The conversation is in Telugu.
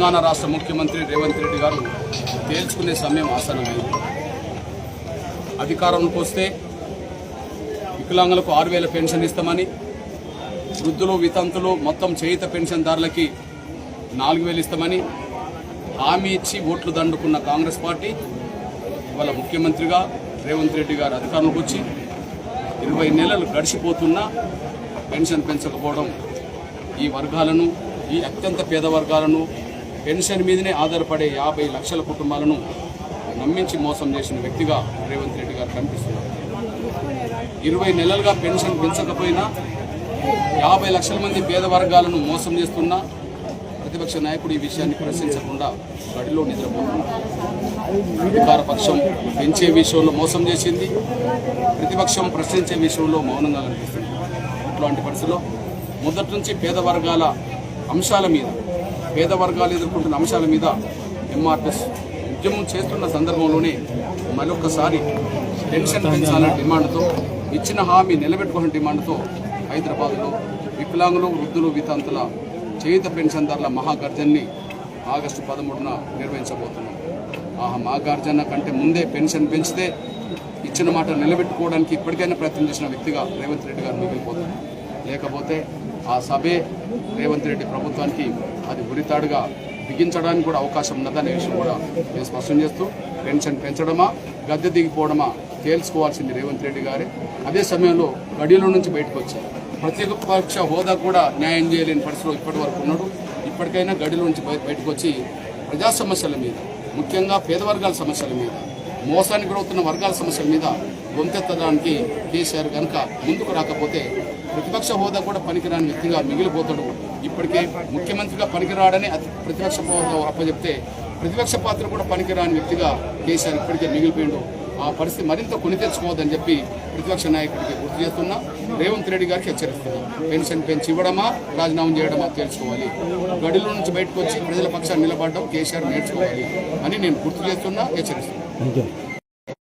తెలంగాణ రాష్ట్ర ముఖ్యమంత్రి రేవంత్ రెడ్డి గారు తేల్చుకునే సమయం ఆసనమైంది అధికారంలోకి వస్తే వికలాంగులకు ఆరు వేల పెన్షన్ ఇస్తామని వృద్ధులు వితంతులు మొత్తం చేయిత పెన్షన్దారులకి నాలుగు వేలు ఇస్తామని హామీ ఇచ్చి ఓట్లు దండుకున్న కాంగ్రెస్ పార్టీ ఇవాళ ముఖ్యమంత్రిగా రేవంత్ రెడ్డి గారు అధికారంలోకి వచ్చి ఇరవై నెలలు గడిచిపోతున్నా పెన్షన్ పెంచకపోవడం ఈ వర్గాలను ఈ అత్యంత పేద వర్గాలను పెన్షన్ మీదనే ఆధారపడే యాభై లక్షల కుటుంబాలను నమ్మించి మోసం చేసిన వ్యక్తిగా రేవంత్ రెడ్డి గారు కనిపిస్తున్నారు. ఇరవై నెలలుగా పెన్షన్ పెంచకపోయినా యాభై లక్షల మంది పేద వర్గాలను మోసం చేస్తున్నా ప్రతిపక్ష నాయకుడు ఈ విషయాన్ని ప్రశ్నించకుండా గడిలో నిద్రపోతున్నారు. అధికార పక్షం పెంచే విషయంలో మోసం చేసింది ప్రతిపక్షం ప్రశ్నించే విషయంలో మౌనంగా కనిపిస్తుంది. ఇట్లాంటి పరిస్థితిలో మొదటి నుంచి పేద వర్గాల అంశాల మీద పేద వర్గాలు ఎదుర్కొంటున్న అంశాల మీద ఎంఆర్ఎస్ ఉద్యమం చేస్తున్న సందర్భంలోనే మరొకసారి పెన్షన్ పెంచాలనే డిమాండ్తో ఇచ్చిన హామీ నిలబెట్టుకునే డిమాండ్తో హైదరాబాద్లో వికలాంగులు వృద్ధులు వితంతుల చేయుత పెన్షన్దారుల మహాగర్జన్ని ఆగస్టు పదమూడున నిర్వహించబోతున్నాం. ఆ మహాగర్జన కంటే ముందే పెన్షన్ పెంచితే ఇచ్చిన మాట నిలబెట్టుకోవడానికి ఇప్పటికైనా ప్రయత్నం చేసిన వ్యక్తిగా రేవంత్ రెడ్డి గారు మిగిలిపోతారు. లేకపోతే ఆ సభే రేవంత్ రెడ్డి ప్రభుత్వానికి అది ఉరితాడుగా బిగించడానికి కూడా అవకాశం ఉన్నదనే విషయం కూడా నేను స్పష్టం చేస్తూ పెన్షన్ పెంచడమా గద్దె దిగిపోవడమా తేల్చుకోవాల్సింది రేవంత్ రెడ్డి గారే. అదే సమయంలో గడిలో నుంచి బయటకు వచ్చారు. ప్రతిపక్ష హోదా కూడా న్యాయం చేయలేని పరిస్థితిలో ఇప్పటి వరకు ఉన్నాడు. ఇప్పటికైనా గడిలో నుంచి బయటకు వచ్చి ప్రజా సమస్యల మీద ముఖ్యంగా పేద వర్గాల సమస్యల మీద మోసానికి గురవుతున్న వర్గాల సమస్యల మీద గొంతెత్తడానికి కేసీఆర్ కనుక ముందుకు రాకపోతే ప్రతిపక్ష హోదా కూడా పనికిరాని వ్యక్తిగా మిగిలిపోతాడు. ఇప్పటికే ముఖ్యమంత్రిగా పనికిరాడని ప్రతిపక్ష హోదా అప్పచెప్తే ప్రతిపక్ష పాత్ర కూడా పనికిరాని వ్యక్తిగా కేసీఆర్ ఇప్పటికే మిగిలిపోయిండు. ఆ పరిస్థితి మరింత కొని తెచ్చుకోవద్దని చెప్పి ప్రతిపక్ష నాయకుడికి గుర్తు చేస్తున్నా. రేవంత్ రెడ్డి గారికి హెచ్చరిస్తున్నా. పెన్షన్ పెంచి ఇవ్వడమా రాజీనామా చేయడమా తెలుసుకోవాలి గడిలో నుంచి బయటకు వచ్చి ప్రజల పక్షాన్ని నిలబడడం కేసీఆర్ నేర్చుకోవాలి అని నేను గుర్తు చేస్తున్నా హెచ్చరిస్తున్నా.